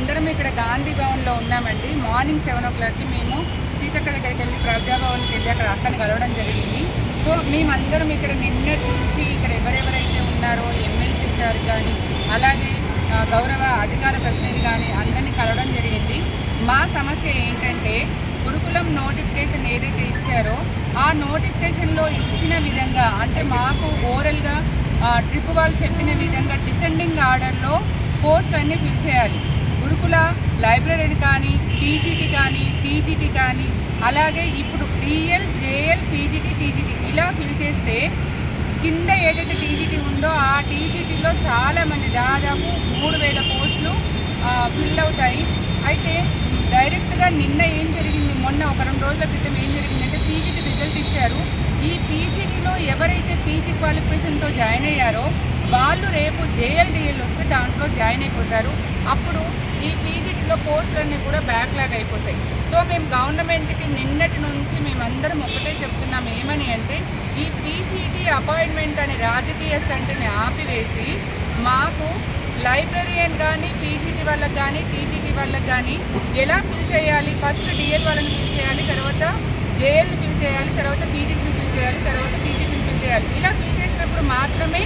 అందరం ఇక్కడ గాంధీ భవన్లో ఉన్నామండి. మార్నింగ్ సెవెన్ ఓ క్లాక్కి మేము సీతక్క దగ్గరికి వెళ్ళి ప్రజాభవన్కి వెళ్ళి అక్కడ అక్కని కలవడం జరిగింది. సో మేమందరం ఇక్కడ నిన్నటి నుంచి ఇక్కడ ఎవరెవరైతే ఉన్నారో ఎమ్మెల్సీ సార్ కానీ అలాగే గౌరవ అధికార ప్రతినిధి కానీ అందరినీ కలవడం జరిగింది. మా సమస్య ఏంటంటే గురుకులం నోటిఫికేషన్ ఏదైతే ఇచ్చారో ఆ నోటిఫికేషన్లో ఇచ్చిన విధంగా అంటే మాకు ఓరల్గా ట్రిప్ వాళ్ళు చెప్పిన విధంగా డిసెండింగ్ ఆర్డర్లో పోస్ట్ అన్నీ ఫిల్ చేయాలి. గురుకుల లైబ్రరీని కానీ పీజీటీ కానీ టీజీటీ కానీ అలాగే ఇప్పుడు డిఎల్ జేఎల్ పీజీటీ టీజీటీ ఇలా ఫిల్ చేస్తే కింద ఏదైతే టీజీటీ ఉందో ఆ టీజీటీలో చాలామంది దాదాపు మూడు వేల పోస్టులు ఫిల్ అవుతాయి. అయితే డైరెక్ట్గా నిన్న ఏం జరిగింది? మొన్న ఒక రెండు రోజుల క్రితం ఏం జరిగిందంటే పీజీటీ రిజల్ట్ ఇచ్చారు. ఈ పీజీటీలో ఎవరైతే పీజీ క్వాలిఫికేషన్తో జాయిన్ అయ్యారో వాళ్ళు రేపు జేఎల్డిఎల్ వస్తే దాంట్లో జాయిన్ అయిపోతారు. అప్పుడు ఈ పీజీటీలో పోస్టులన్నీ కూడా బ్యాక్లాగ్ అయిపోతాయి. సో మేము గవర్నమెంట్కి నిన్నటి నుంచి మేమందరం ఒకటే చెప్తున్నాం ఏమని అంటే ఈ పీజీటీ అపాయింట్మెంట్ అనే రాజకీయ స్టంట్ని ఆపివేసి మాకు లైబ్రరీయన్ కానీ పీజీటీ వాళ్ళకి కానీ టీజీటీ వాళ్ళకి కానీ ఎలా ఫిల్ చేయాలి? ఫస్ట్ డిఎల్ వాళ్ళని ఫిల్ చేయాలి తర్వాత జేఎల్ని ఫిల్ చేయాలి తర్వాత పీజీటీని ఫిల్ చేయాలి తర్వాత పీజీటీని ఫిల్ చేయాలి. ఇలా ఫిల్ చేసినప్పుడు మాత్రమే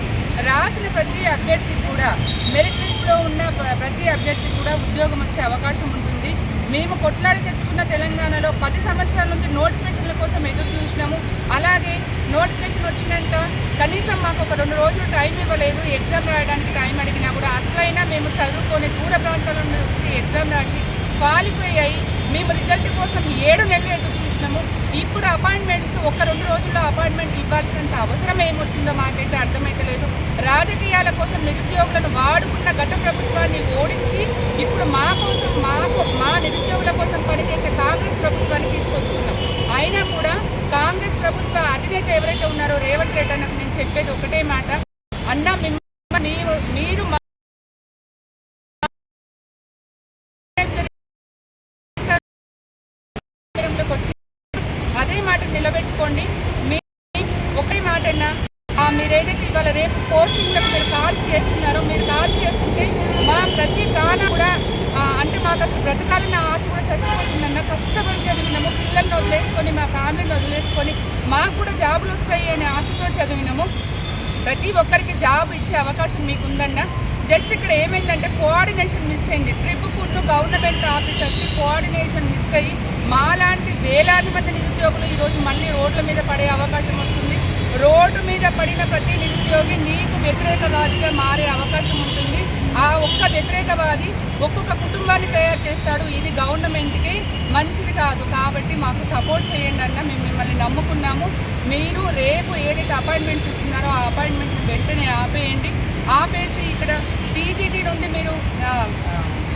రాసిన ప్రతి అభ్యర్థి కూడా మెరిట్ లిస్ట్లో ఉన్న ప్రతి అభ్యర్థి కూడా ఉద్యోగం వచ్చే అవకాశం ఉంటుంది. మేము కొట్లాడి తెచ్చుకున్న తెలంగాణలో పది సంవత్సరాల నుంచి నోటిఫికేషన్ల కోసం ఎదురు చూసినాము. అలాగే నోటిఫికేషన్ వచ్చినాక కనీసం మాకు ఒక రెండు రోజులు టైం ఇవ్వలేదు. ఎగ్జామ్ రాయడానికి టైం అడిగినా కూడా అట్లయినా మేము చదువుకొని దూర ప్రాంతాల నుంచి ఎగ్జామ్ రాసి క్వాలిఫై అయ్యి మేము రిజల్ట్ కోసం ఏడు నెలలు ఎదురు చేస్తున్నాము. ఇప్పుడు అపాయింట్మెంట్స్ ఒక రెండు రోజుల్లో అపాయింట్మెంట్ ఇవ్వాల్సినంత అవసరం ఏమొచ్చిందో మాకైతే అర్థమైతలేదు రాజకీయాల కోసం నిరుద్యోగులను వాడుకున్న గత ప్రభుత్వాన్ని ఓడించి ఇప్పుడు మా కోసం మాకు మా నిరుద్యోగుల కోసం పనిచేసే కాంగ్రెస్ ప్రభుత్వాన్ని తీసుకొచ్చుకున్నాం. అయినా కూడా కాంగ్రెస్ ప్రభుత్వ అధినేత ఎవరైతే ఉన్నారో రేవంత్ రెడ్డి అన్నకు నేను చెప్పేది ఒకటే మాట. అన్న మిమ్మ- మీరు ఒకే మాట నిలబెట్టుకోండి. మీ ఒకే మాట మీరు ఏదైతే ఇవాళ రేపు పోస్టింగ్లకు మీరు కాల్ చేస్తున్నారో మీరు కాల్ చేస్తుంటే మా ప్రతి ప్రాణం కూడా అంటే మాకు అసలు బ్రతకాలన్న ఆశ కూడా చచ్చిపోతుందన్న కష్టపడి చదివినాము. పిల్లల్ని వదిలేసుకొని మా ఫ్యామిలీని వదిలేసుకొని మాకు కూడా జాబులు వస్తాయి అనే ఆశతో చదివినాము. ప్రతి ఒక్కరికి జాబ్ ఇచ్చే అవకాశం మీకు ఉందన్న జస్ట్ ఇక్కడ ఏమైందంటే కోఆర్డినేషన్ మిస్ అయింది. ట్రిప్కున్న గవర్నమెంట్ ఆఫీసర్స్కి కోఆర్డినేషన్ మిస్ అయ్యి మాలాంటి వేలాది మంది నిరుద్యోగులు ఈరోజు మళ్ళీ రోడ్ల మీద పడే అవకాశం వస్తుంది. రోడ్డు మీద పడిన ప్రతి నిరుద్యోగి నీకు వ్యతిరేకవాదిగా మారే అవకాశం ఉంటుంది. ఆ ఒక్క వ్యతిరేకవాది ఒక్కొక్క కుటుంబాన్ని తయారు చేస్తాడు. ఇది గవర్నమెంట్కి మంచిది కాదు. కాబట్టి మాకు సపోర్ట్ చేయండి అన్న మేము మిమ్మల్ని నమ్ముకున్నాము. మీరు రేపు ఏదైతే అపాయింట్మెంట్స్ ఇస్తున్నారో ఆ అపాయింట్మెంట్ని వెంటనే ఆపేయండి. ఆపేసి ఇక్కడ టీజీటీ నుండి మీరు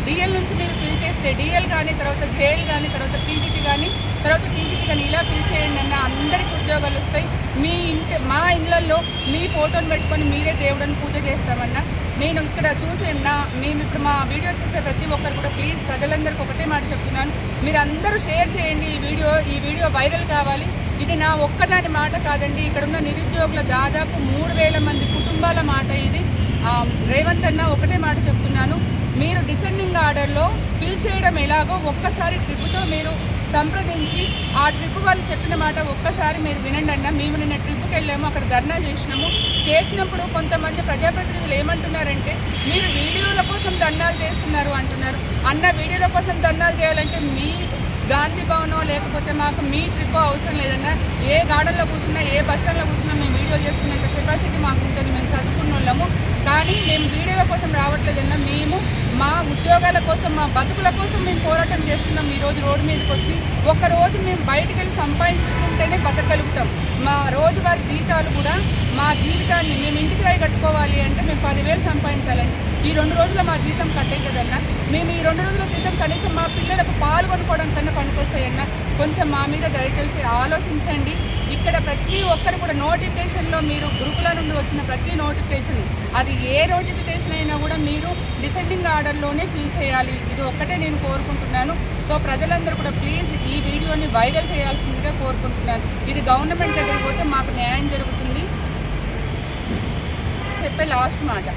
డిఎల్ నుంచి మీరు ఫిల్ చేస్తే డిఎల్ కానీ తర్వాత జేఎల్ కానీ తర్వాత పీజీటీ కానీ తర్వాత పీజీటీ కానీ ఇలా ఫిల్ చేయండి అన్న అందరికీ ఉద్యోగాలు వస్తాయి. మీ ఇంటి మా ఇళ్ళల్లో మీ ఫోటోని పెట్టుకొని మీరే దేవుడని పూజ చేస్తామన్నా. నేను ఇక్కడ చూసే నా మేము ఇప్పుడు మా వీడియో చూసే ప్రతి ఒక్కరు కూడా ప్లీజ్ ప్రజలందరికీ ఒకటే మాట చెప్తున్నాను. మీరు అందరూ షేర్ చేయండి ఈ వీడియో ఈ వీడియో వైరల్ కావాలి. ఇది నా ఒక్కదాని మాట కాదండి. ఇక్కడ ఉన్న నిరుద్యోగుల దాదాపు మూడు వేల మంది కుటుంబాల మాట ఇది. రేవంత్ అన్న ఒకటే మాట చెప్తున్నాను. మీరు డిసెండింగ్ ఆర్డర్లో ఫిల్ చేయడం ఎలాగో ఒక్కసారి ట్రిప్తో మీరు సంప్రదించి ఆ ట్రిప్ వాళ్ళు చెప్పిన మాట ఒక్కసారి మీరు వినండి అన్న. మేము నిన్న ట్రిప్కి వెళ్ళాము అక్కడ ధర్నా చేసినాము. చేసినప్పుడు కొంతమంది ప్రజాప్రతినిధులు ఏమంటున్నారంటే మీరు వీడియోల కోసం ధర్నాలు చేస్తున్నారు అంటున్నారు. అన్న వీడియోల కోసం ధర్నాలు చేయాలంటే మీ గాంధీ భవనో లేకపోతే మాకు మీ ట్రిప్ అవసరం లేదన్నా ఏ గార్డెన్లో కూర్చున్నా ఏ బస్ స్టాండ్లో కూర్చున్నా మేము వీడియో చేసుకునేంత కెపాసిటీ మాకు ఉంటుంది. మేము చదువుకున్న వాళ్ళము. కానీ మేము వీడియోల కోసం రావట్లేదన్నా మేము మా ఉద్యోగాల కోసం మా బతుకుల కోసం మేము పోరాటం చేస్తున్నాం. ఈరోజు రోడ్డు మీదకి వచ్చి ఒకరోజు మేము బయటికి వెళ్ళి సంపాదించుకుంటేనే బతకగలుగుతాం. మా రోజువారి జీతాలు కూడా మా జీవితాన్ని మేము ఇంటికి రాయి కట్టుకోవాలి అంటే మేము పదివేలు సంపాదించాలని. ఈ రెండు రోజుల మా జీతం కట్టే కదన్నా. మేము ఈ రెండు రోజుల క్రితం కనీసం మా పిల్లలకు పాలు కొనుక్కోవడం కన్నా పనికొస్తాయన్న కొంచెం మా మీద దయచేసి ఆలోచించండి. ఇక్కడ ప్రతి ఒక్కరు కూడా నోటిఫికేషన్లో మీరు గ్రూపుల నుండి వచ్చిన ప్రతి నోటిఫికేషన్ అది ఏ నోటిఫికేషన్ అయినా కూడా మీరు డిసెండింగ్ ఆర్డర్లోనే ఫిల్ చేయాలి. ఇది ఒక్కటే నేను కోరుకుంటున్నాను. సో ప్రజలందరూ కూడా ప్లీజ్ ఈ వీడియోని వైరల్ చేయాల్సిందిగా కోరుకుంటున్నాను. ఇది గవర్నమెంట్ దగ్గరికి పోతే మాకు న్యాయం జరుగుతుంది. చెప్పే లాస్ట్ మాట.